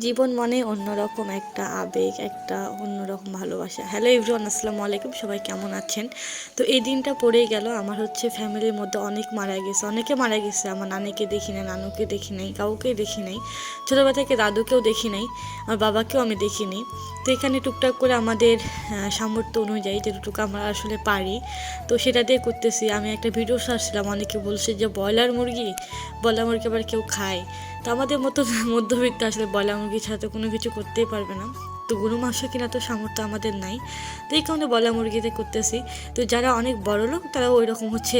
জীবন মানে অন্যরকম একটা আবেগ, একটা অন্যরকম ভালোবাসা। হ্যালো এভরিওয়ান আসসালামু আলাইকুম, সবাই কেমন আছেন? তো এই দিনটা পড়েই গেল, আমার হচ্ছে ফ্যামিলির মধ্যে অনেক মারা গেছে। অনেকে মারা গেছে, আমার নানিকে দেখি নাই, নানুকে দেখি নাই, কাউকে দেখি নাই, ছোটোবেলা থেকে দাদুকেও দেখি নাই, আমার বাবাকেও আমি দেখিনি তো এখানে টুকটাক করে আমাদের সামর্থ্য অনুযায়ী যেটুকু আমরা আসলে পারি, তো সেটা দিয়ে করতেছি। আমি একটা ভিডিও সারছিলাম অনেকে বলছে যে, ব্রয়লার মুরগি? ব্রয়লার মুরগি আবার কেউ খায়? তো আমাদের মতো মধ্যবিত্ত আসলে বলা মুরগি ছাড়া তো কোনো কিছু করতেই পারবে না। তো গরু, মাংস কিনা তো সামর্থ্য আমাদের নাই। তো এই কারণে বলা মুরগিতে করতেছি। তো যারা অনেক বড় লোক তারা ওই রকম হচ্ছে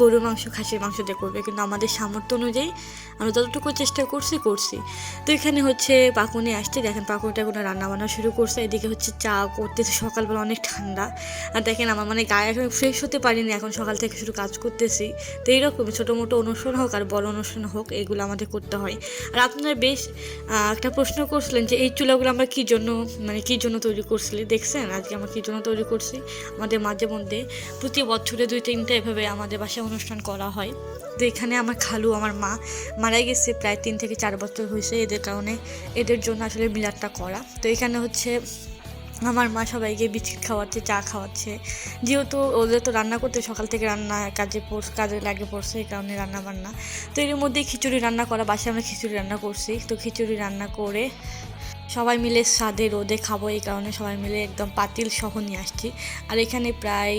গরুর মাংস, খাসির মাংস দিয়ে করবে, কিন্তু আমাদের সামর্থ্য অনুযায়ী আমরা যতটুকু চেষ্টা করছি করছি। তো এখানে হচ্ছে পাকুনি আসছে, দেখেন পাকুনিটা কোনো রান্না বান্না শুরু করছে, এদিকে হচ্ছে চা করতেছে, সকালবেলা অনেক ঠান্ডা। আর দেখেন আমার মানে গায়ে এখন ফ্রেশ হতে পারিনি, এখন সকাল থেকে শুরু কাজ করতেছি। তো এইরকমই ছোটো মোটো অনুষ্ঠান হোক আর বড় অনুষ্ঠান হোক, এগুলো আমাদের করতে হয়। আর আপনারা বেশ একটা প্রশ্ন করছিলেন যে এই চুলাগুলো আমরা কী জন্য মানে কী জন্য তৈরি করছিলি? দেখছেন? আজকে আমরা কী জন্য তৈরি করছি? আমাদের মাঝে মধ্যে প্রতি বছরে দুই তিনটা এভাবে আমাদের বাসায় অনুষ্ঠান করা হয়। তো এখানে আমার খালু, আমার মা মারা গেছে প্রায় তিন থেকে চার বছর হয়েছে এদের কারণে। এদের জন্য আসলে মিলাদটা করা। তো এখানে হচ্ছে আমার মা সবাইকে বিস্কিট খাওয়াচ্ছে, চা খাওয়াচ্ছে। যেহেতু ওদের তো রান্না করতে সকাল থেকে রান্না কাজে পড়ছে, কাজে লাগে পড়ছে, এই কারণে রান্না বান্না তো এর মধ্যে খিচুড়ি রান্না করা, বাসায় আমরা খিচুড়ি রান্না করছি। তো খিচুড়ি রান্না করে সবাই মিলে স্বাদে রোদে খাব, এই কারণে সবাই মিলে একদম পাতিল সহ নিয়ে আসছি। আর এখানে প্রায়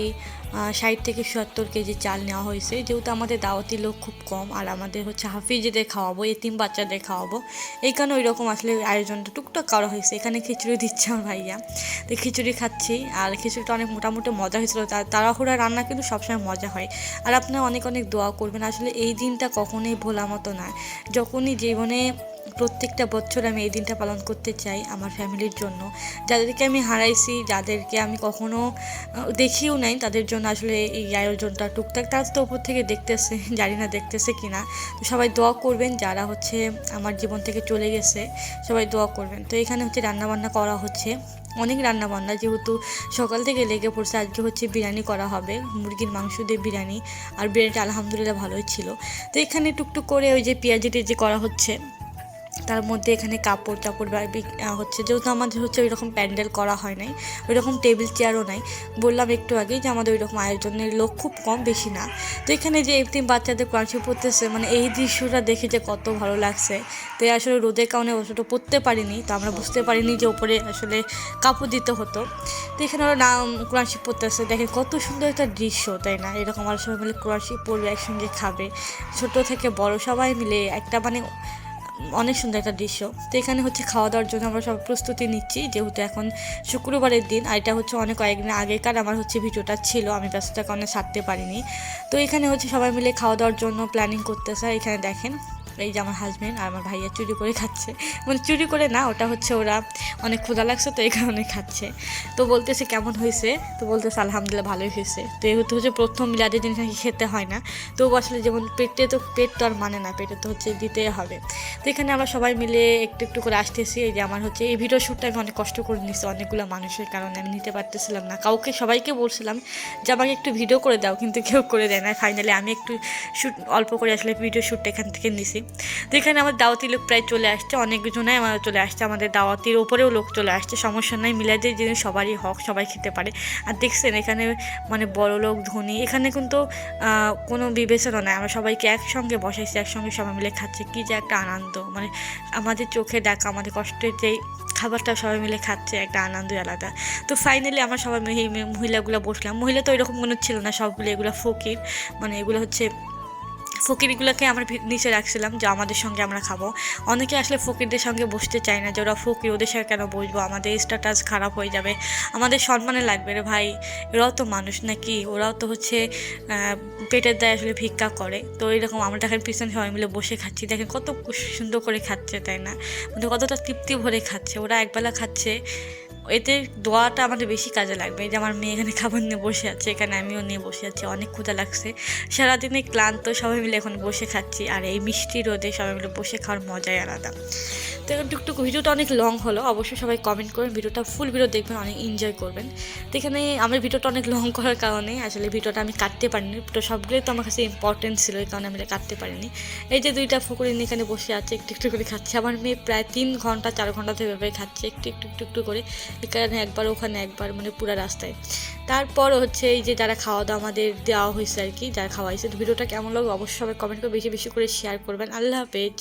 ষাট থেকে সত্তর কেজি চাল নেওয়া হয়েছে। যেহেতু আমাদের দাওয়াতি লোক খুব কম, আর আমাদের হচ্ছে হাফিজেদের খাওয়াবো, এতিম বাচ্চাদের খাওয়াবো, এই কারণে ওই রকম আসলে আয়োজনটা টুকটাক করা হয়েছে। এখানে খিচুড়ি দিচ্ছে আমার ভাইয়া। তো খিচুড়ি খাচ্ছি, আর খিচুড়িটা অনেক মোটামুটি মজা হয়েছিল। তাড়াহুড়া রান্না কিন্তু সবসময় মজা হয়। আর আপনারা অনেক অনেক দোয়া করবেন, আসলে এই দিনটা কখনোই ভোলা মতো না যখনই জীবনে প্রত্যেকটা বছর আমি এই দিনটা পালন করতে চাই আমার ফ্যামিলির জন্য। যাদেরকে আমি হারাইছি, যাদেরকে আমি কখনো দেখিও নাই, তাদের জন্য আসলে এই আয়োজনটা টুকটাক। তারা তো উপর থেকে দেখতেছে, জানি না দেখতেছে কি না তো সবাই দোয়া করবেন, যারা হচ্ছে আমার জীবন থেকে চলে গেছে, সবাই দোয়া করবেন। তো এখানে হচ্ছে রান্নাবান্না করা হচ্ছে। অনেক রান্নাবান্না, যেহেতু সকাল থেকে লেগে পড়ছে, আজকে হচ্ছে বিরিয়ানি করা হবে, মুরগির মাংস দিয়ে বিরিয়ানি। আর বিরিয়ানিটা আলহামদুলিল্লাহ ভালোই ছিল। তো এখানে টুকটুক করে ওই যে পেঁয়াজি যে করা হচ্ছে। তার মধ্যে এখানে কাপড় টাপড় হচ্ছে যেহেতু আমাদের হচ্ছে ওই রকম প্যান্ডেল করা হয় নাই ওই রকম টেবিল চেয়ারও নাই। বললাম একটু আগেই যে আমাদের ওই রকম আয়োজনের লোক খুব কম, বেশি না। তো এখানে যে এতিম বাচ্চাদের ক্রাঞ্চি পড়তেছে মানে এই দৃশ্যটা দেখে যে কত ভালো লাগছে। তো আসলে রোদের কারণে ওষুধটা পড়তে পারিনি, তো আমরা বুঝতে পারিনি যে ওপরে আসলে কাপড় দিতে হতো। তো এখানে ওরা নাম ক্রাঞ্চি পড়তেছে, দেখেন কত সুন্দর একটা দৃশ্য, তাই না? এরকম আর সবাই মিলে ক্রাঞ্চি পড়বে, একসঙ্গে খাবে। ছোট থেকে বড় সবাই মিলে একটা মানে অনেক সুন্দর একটা দৃশ্য। তো এখানে হচ্ছে খাওয়া দাওয়ার জন্য আমরা সব প্রস্তুতি নিচ্ছি। যেহেতু এখন শুক্রবারের দিন, আর এটা হচ্ছে অনেক কয়েকদিন আগেকার আমার হচ্ছে ভিডিওটা ছিল, আমি ব্যস্ততার কারণে সারতে পারিনি। তো এখানে হচ্ছে সবাই মিলে খাওয়া দাওয়ার জন্য প্ল্যানিং করতেছে। এখানে দেখেন এই যে আমার হাজব্যান্ড আর আমার ভাইয়া চুরি করে খাচ্ছে। মানে চুরি করে না, ওটা হচ্ছে ওরা অনেক ক্ষুধা লাগছে তো এই কারণে খাচ্ছে। তো বলতেছে কেমন হয়েছে? তো বলতেছে আলহামদুলিল্লাহ ভালোই হয়েছে। তো যেহেতু হচ্ছে প্রথম মিলাদের দিন নাকি খেতে হয় না। তো আসলে যেমন পেটে তো, পেট তো আর মানে না, পেটে তো হচ্ছে দিতেই হবে। তো এখানে আমরা সবাই মিলে একটু একটু করে আসতেছি। এই যে আমার হচ্ছে এই ভিডিও শ্যুটটা আমি অনেক কষ্ট করে নিচ্ছি অনেকগুলো মানুষের কারণে, আমি নিতে পারতেছিলাম না। কাউকে সবাইকে বলছিলাম যে, আমাকে একটু ভিডিও করে দাও। কিন্তু কেউ করে দেয় না ফাইনালি আমি একটু শ্যুট অল্প করে আসলে ভিডিও শ্যুটটা এখান থেকে নিছি। তো এখানে আমার দাওয়াতি লোক প্রায় চলে আসছে, অনেকজনাই আমার চলে আসছে, আমাদের দাওয়াতির ওপরেও লোক চলে আসছে, সমস্যা নাই মিলাদের জিনিস সবারই হক, সবাই খেতে পারে। আর দেখছেন এখানে মানে বড় লোক, ধনী, এখানে কিন্তু কোনো বিবেচনা নাই, আমরা সবাইকে একসঙ্গে বসাইছি, একসঙ্গে সবাই মিলে খাচ্ছে, কি যে একটা আনন্দ মানে আমাদের চোখে দেখা, আমাদের কষ্টের যেই খাবারটা সবাই মিলে খাচ্ছে, একটা আনন্দই আলাদা। তো ফাইনালি আমরা সবাই মহিলাগুলো বসলাম, মহিলা তো এরকম কোনো ছিল না, সবগুলো এগুলো ফকির মানে এগুলো হচ্ছে ফকিরগুলোকে আমরা নিচে রাখছিলাম যে আমাদের সঙ্গে আমরা খাব। অনেকে আসলে ফকিরদের সঙ্গে বসতে চায় না যে ওরা ফকির, ওদের সাথে কেন বসবো? আমাদের স্ট্যাটাস খারাপ হয়ে যাবে। আমাদের সম্মানে লাগবে রে ভাই। এরাও তো মানুষ নাকি? ওরাও তো হচ্ছে পেটের দায় আসলে ভিক্ষা করে। তো এরকম আমরা দেখেন পিছনে সবাই মিলে বসে খাচ্ছি। দেখেন কত সুন্দর করে খাচ্ছে, তাই না? মানে কতটা তৃপ্তি ভরে খাচ্ছে। ওরা একবেলা খাচ্ছে। এতে দোয়াটা আমাদের বেশি কাজে লাগবে। যে আমার মেয়ে এখানে খাবার নিয়ে বসে আছে, এখানে আমিও নিয়ে বসে আছি, অনেক ক্ষুধা লাগছে। সারাদিনে ক্লান্ত, সবাই মিলে এখন বসে খাচ্ছি, আর এই মিষ্টি রোদে সবাই মিলে বসে খাওয়ার মজাই আলাদা। তো টুকটুক ভিডিওটা অনেক লং হলো। অবশ্যই সবাই কমেন্ট করবেন, ভিডিওটা ফুল ভিডিও দেখবেন, অনেক এনজয় করবেন। তো এখানে আমার ভিডিওটা অনেক লং করার কারণে আসলে ভিডিওটা আমি কাটতে পারিনি। তো সবগুলোই তো আমার কাছে ইম্পর্টেন্ট ছিল, এই কারণে আমি এটা কাটতে পারিনি। এই যে দুইটা ফুকুরিন এখানে বসে আছে, একটু একটু করে খাচ্ছে। আমার মেয়ে প্রায় তিন ঘণ্টা, চার ঘণ্টা ধরে এভাবে খাচ্ছে, একটু একটু একটু একটু করে। এখানে একবার ওখানে, একবার মানে পুরো রাস্তায়। তারপর হচ্ছে এই যে যারা খাওয়া দাওয়া আমাদের দেওয়া হয়েছে আর কি, যারা খাওয়া হয়েছে ভিডিওটা কেমন লাগবে অবশ্যই সবাই কমেন্ট করে বেশি বেশি করে শেয়ার করবেন। আল্লাহ হাফেজ।